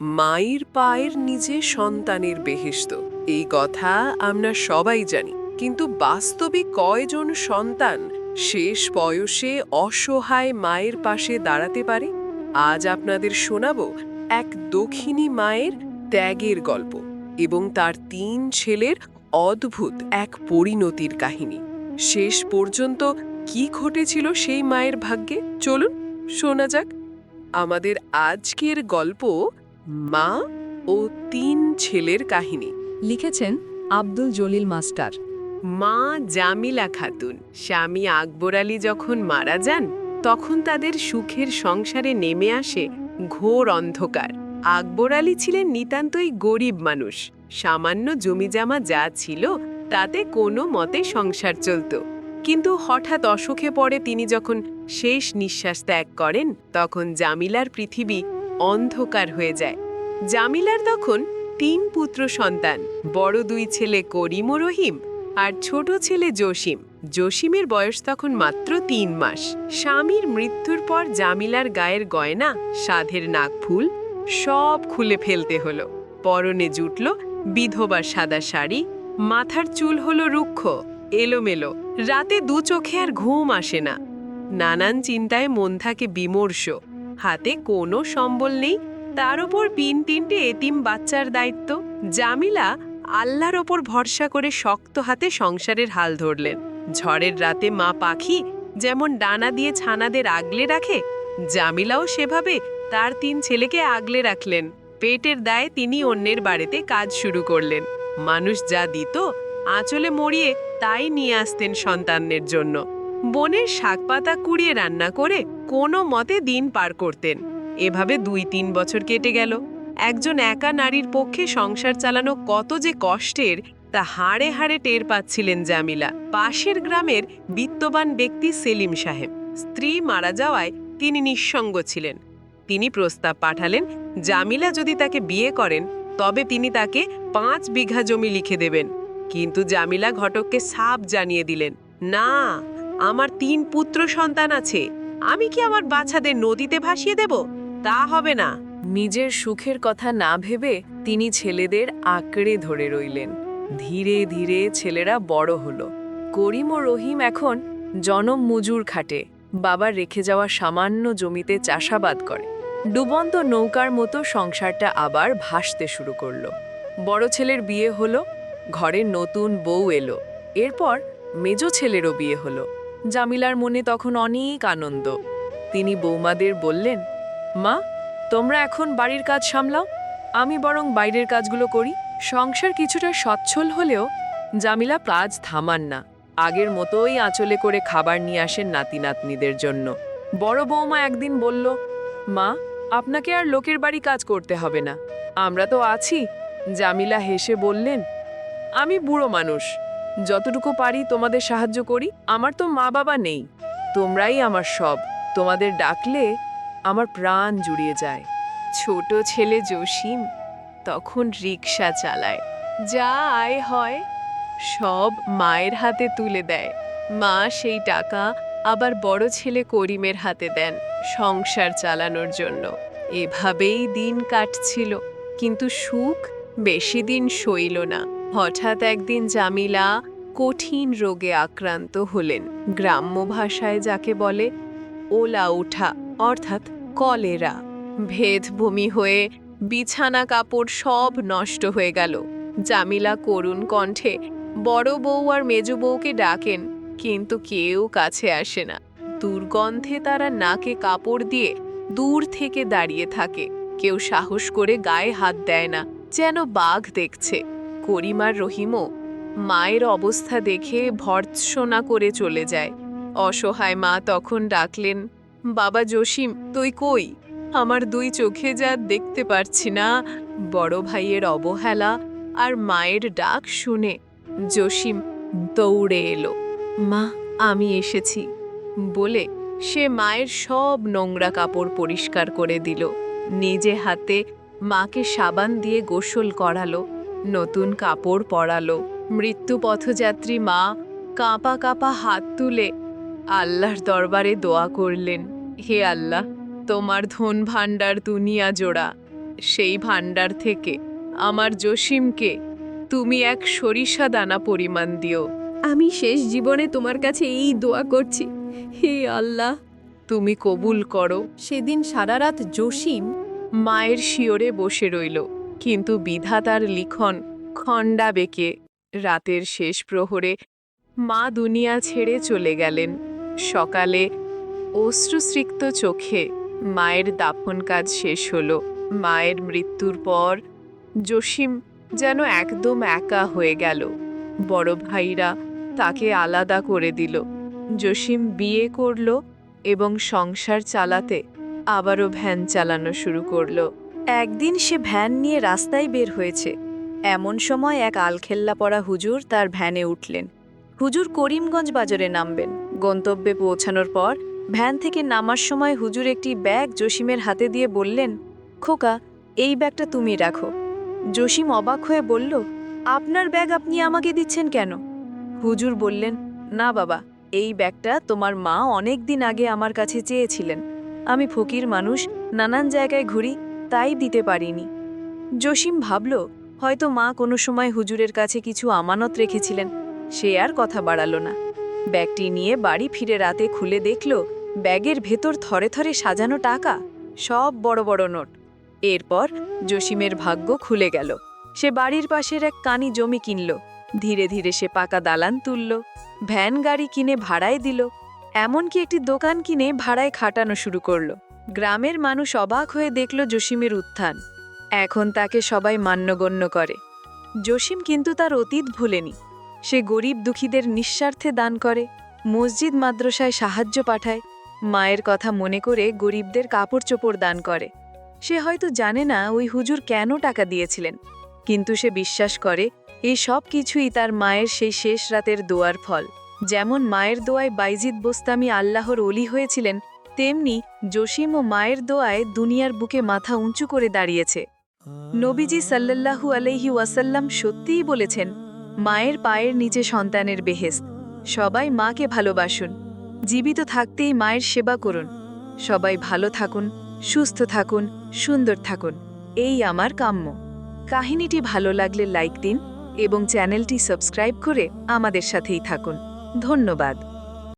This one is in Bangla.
মায়ের পায়ের নিচে সন্তানের বেহেস্ত এই কথা আমরা সবাই জানি। কিন্তু বাস্তবে কয়জন সন্তান শেষ বয়সে অসহায় মায়ের পাশে দাঁড়াতে পারে? আজ আপনাদের শোনাবো এক দক্ষিণী মায়ের ত্যাগের গল্প এবং তার তিন ছেলের অদ্ভুত এক পরিণতির কাহিনী। শেষ পর্যন্ত কি ঘটেছিল সেই মায়ের ভাগ্যে? চলুন, শোনা যাক। আমাদের আজকের গল্প মা ও তিন ছেলের কাহিনী। লিখেছেন আব্দুল জলিল মাস্টার। মা জামিলা খাতুন স্বামী আকবর আলী যখন মারা যান তখন তাদের সুখের সংসারে নেমে আসে ঘোর অন্ধকার। আকবর আলী ছিলেন নিতান্তই গরিব মানুষ সামান্য জমিজামা যা ছিল তাতে কোনো মতে সংসার চলত। কিন্তু হঠাৎ অসুখে পড়ে তিনি যখন শেষ নিঃশ্বাস ত্যাগ করেন তখন জামিলার পৃথিবী অন্ধকার হয়ে যায়। জামিলার তখন তিন পুত্র সন্তান, বড় দুই ছেলে করিম ও রহিম আর ছোট ছেলে জসিম। জসিমের বয়স তখন মাত্র তিন মাস। স্বামীর মৃত্যুর পর জামিলার গায়ের গয়না, সাধের নাকফুল সব খুলে ফেলতে হলো। পরনে জুটল বিধবার সাদা শাড়ি, মাথার চুল হলো রুক্ষ, এলোমেলো। রাতে দু চোখে আর ঘুম আসে না। নানান চিন্তায় মন থাকে বিমর্ষ। হাতে কোনো সম্বল নেই। তার ওপর পিন তিনটে এতিম বাচ্চার দায়িত্ব। জামিলা আল্লাহর ওপর ভরসা করে শক্ত হাতে সংসারের হাল ধরলেন। ঝড়ের রাতে মা পাখি যেমন ডানা দিয়ে ছানাদের আগলে রাখে, জামিলাও সেভাবে তার তিন ছেলেকে আগলে রাখলেন। পেটের দায়ে তিনি অন্যের বাড়িতে কাজ শুরু করলেন। মানুষ যা দিত, আঁচলে মরিয়ে তাই নিয়ে আসতেন সন্তানদের জন্য। বনের শাকপাতা কুড়িয়ে রান্না করে কোনো মতে দিন পার করতেন। এভাবে দুই তিন বছর কেটে গেল। একজন একা নারীর পক্ষে সংসার চালানো কত যে কষ্টের, তা হাড়ে হাড়ে টের পাচ্ছিলেন জামিলা। পাশের গ্রামের বিত্তবান ব্যক্তি সেলিম সাহেব। স্ত্রী মারা যাওয়ায় তিনি নিঃসঙ্গ ছিলেন। তিনি প্রস্তাব পাঠালেন, জামিলা যদি তাকে বিয়ে করেন, তবে তিনি তাকে পাঁচ বিঘা জমি লিখে দেবেন। কিন্তু জামিলা ঘটককে সাপ জানিয়ে দিলেন, না, আমার তিন পুত্র সন্তান আছে আমি কি আমার বাচ্চাদের নদীতে ভাসিয়ে দেব? তা হবে না। নিজের সুখের কথা না ভেবে তিনি ছেলেদের আঁকড়ে ধরে রইলেন। ধীরে ধীরে ছেলেরা বড় হলো। করিম ও রহিম এখন জনম মজুর খাটে। বাবার রেখে যাওয়া সামান্য জমিতে চাষাবাদ করে। ডুবন্ত নৌকার মতো সংসারটা আবার ভাসতে শুরু করল। বড় ছেলের বিয়ে হলো, ঘরে নতুন বউ এলো। এরপর মেজ ছেলেরও বিয়ে হলো। জামিলার মনে তখন অনেক আনন্দ। তিনি বৌমাদের বললেন, মা, তোমরা এখন বাড়ির কাজ সামলাও। আমি বরং বাইরের কাজগুলো করি। সংসার কিছুটা সচ্ছল হলেও জামিলা কাজ থামান না। আগের মতোই আঁচলে করে খাবার নিয়ে আসেন নাতি নাতনিদের জন্য। বড় বৌমা একদিন বলল, মা, আপনাকে আর লোকের বাড়ি কাজ করতে হবে না। আমরা তো আছি। জামিলা হেসে বললেন, আমি বুড়ো মানুষ। যতটুকু পারি তোমাদের সাহায্য করি, আমার তো মা বাবা নেই। তোমরাই আমার সব। তোমাদের ডাকলে আমার প্রাণ জুড়িয়ে যায়। ছোট ছেলে জসিম তখন রিক্সা চালায়। যা আয় হয়, সব মায়ের হাতে তুলে দেয়। মা সেই টাকা আবার বড় ছেলে করিমের হাতে দেন সংসার চালানোর জন্য। এভাবেই দিন কাটছিল, কিন্তু সুখ বেশি দিন সইল না। হঠাৎ একদিন জামিলা কঠিন রোগে আক্রান্ত হলেন। গ্রাম্য ভাষায় যাকে বলে ওলা উঠা, অর্থাৎ কলেরা। ভেদভূমি হয়ে বিছানা কাপড় সব নষ্ট হয়ে গেল। জামিলা করুণ কণ্ঠে বড় বউ আর মেজ বউকে ডাকেন, কিন্তু কেউ কাছে আসে না। দুর্গন্ধে তারা নাকে কাপড় দিয়ে দূর থেকে দাঁড়িয়ে থাকে। কেউ সাহস করে গায়ে হাত দেয় না, যেন বাঘ দেখছে। করিমার রহিমও মায়ের অবস্থা দেখে ভর্ৎসনা করে চলে যায়। অসহায় মা তখন ডাকলেন, বাবা জসিম, তুই কই? আমার দুই চোখে যা দেখতে পারছি না। বড় ভাইয়ের অবহেলা আর মায়ের ডাক শুনে জসিম দৌড়ে এলো। মা, আমি এসেছি, বলে সে মায়ের সব নোংরা কাপড় পরিষ্কার করে দিল। নিজে হাতে মাকে সাবান দিয়ে গোসল করালো। নতুন কাপড় পরালো। মৃত্যু পথযাত্রী মা কাঁপা কাঁপা হাত তুলে আল্লাহর দরবারে দোয়া করলেন, হে আল্লাহ, তোমার ধন ভাণ্ডার দুনিয়া জোড়া। সেই ভাণ্ডার থেকে আমার জসিমকে তুমি এক সরিষা দানা পরিমাণ দিও। আমি শেষ জীবনে তোমার কাছে এই দোয়া করছি। হে আল্লাহ, তুমি কবুল করো। সেদিন সারা রাত জসিম মায়ের শিওরে বসে রইল। কিন্তু বিধাতার লিখন খণ্ডা বেঁকে রাতের শেষ প্রহরে মা দুনিয়া ছেড়ে চলে গেলেন। সকালে অশ্রুসৃক্ত চোখে মায়ের দাফন কাজ শেষ হলো। মায়ের মৃত্যুর পর জসিম যেন একদম একা হয়ে গেল। বড় ভাইরা তাকে আলাদা করে দিল। জসিম বিয়ে করল এবং সংসার চালাতে আবারও ভ্যান চালানো শুরু করল। একদিন সে ভ্যান নিয়ে রাস্তায় বের হয়েছে। এমন সময় এক আলখেল্লা পড়া হুজুর তার ভ্যানে উঠলেন। হুজুর করিমগঞ্জ বাজারে নামবেন। গন্তব্যে পৌঁছানোর পর ভ্যান থেকে নামার সময় হুজুর একটি ব্যাগ জসিমের হাতে দিয়ে বললেন, খোকা, এই ব্যাগটা তুমি রাখো। জসিম অবাক হয়ে বলল, আপনার ব্যাগ আপনি আমাকে দিচ্ছেন কেন? হুজুর বললেন, না বাবা, এই ব্যাগটা তোমার মা অনেক দিন আগে আমার কাছে চেয়েছিলেন। আমি ফকির মানুষ, নানান জায়গায় ঘুরি তাই দিতে পারিনি। জসিম ভাবল, হয়তো মা কোনো সময় হুজুরের কাছে কিছু আমানত রেখেছিলেন, সে আর কথা বাড়ালো না। ব্যাগটি নিয়ে বাড়ি ফিরে রাতে খুলে দেখল, ব্যাগের ভেতর থরে থরে সাজানো টাকা, সব বড় বড় নোট। এরপর জসিমের ভাগ্য খুলে গেল। সে বাড়ির পাশের এক কানি জমি কিনল। ধীরে ধীরে সে পাকা দালান তুলল, ভ্যান গাড়ি কিনে ভাড়ায় দিল। এমনকি একটি দোকান কিনে ভাড়ায় খাটানো শুরু করল। গ্রামের মানুষ অবাক হয়ে দেখল জসিমের উত্থান। এখন তাকে সবাই মান্যগণ্য করে। জসিম কিন্তু তার অতীত ভুলেনি। সে গরিব দুঃখীদের নিঃস্বার্থে দান করে, মসজিদ মাদ্রাসায় সাহায্য পাঠায়, মায়ের কথা মনে করে গরিবদের কাপড় চোপড় দান করে। সে হয়তো জানে না ওই হুজুর কেন টাকা দিয়েছিলেন, কিন্তু সে বিশ্বাস করে, এই সব কিছুই তার মায়ের সেই শেষ রাতের দোয়ার ফল। যেমন মায়ের দোয়ায় বাইজিদ বোস্তামি আল্লাহর অলি হয়েছিলেন, তেমনি জসিম ও মায়ের দোয়ায় দুনিয়ার বুকে মাথা উঁচু করে দাঁড়িয়েছে। নবীজি সাল্লাল্লাহু আলাইহি ওয়াসাল্লাম সত্যিই বলেছেন, মায়ের পায়ের নিচে সন্তানের বেহেস্ত সবাই মাকে ভালোবাসুন, জীবিত থাকতেই মায়ের সেবা করুন, সবাই ভালো থাকুন, সুস্থ থাকুন, সুন্দর থাকুন, এই আমার কাম্য। কাহিনীটি ভালো লাগলে লাইক দিন এবং চ্যানেলটি সাবস্ক্রাইব করে আমাদের সাথেই থাকুন। ধন্যবাদ।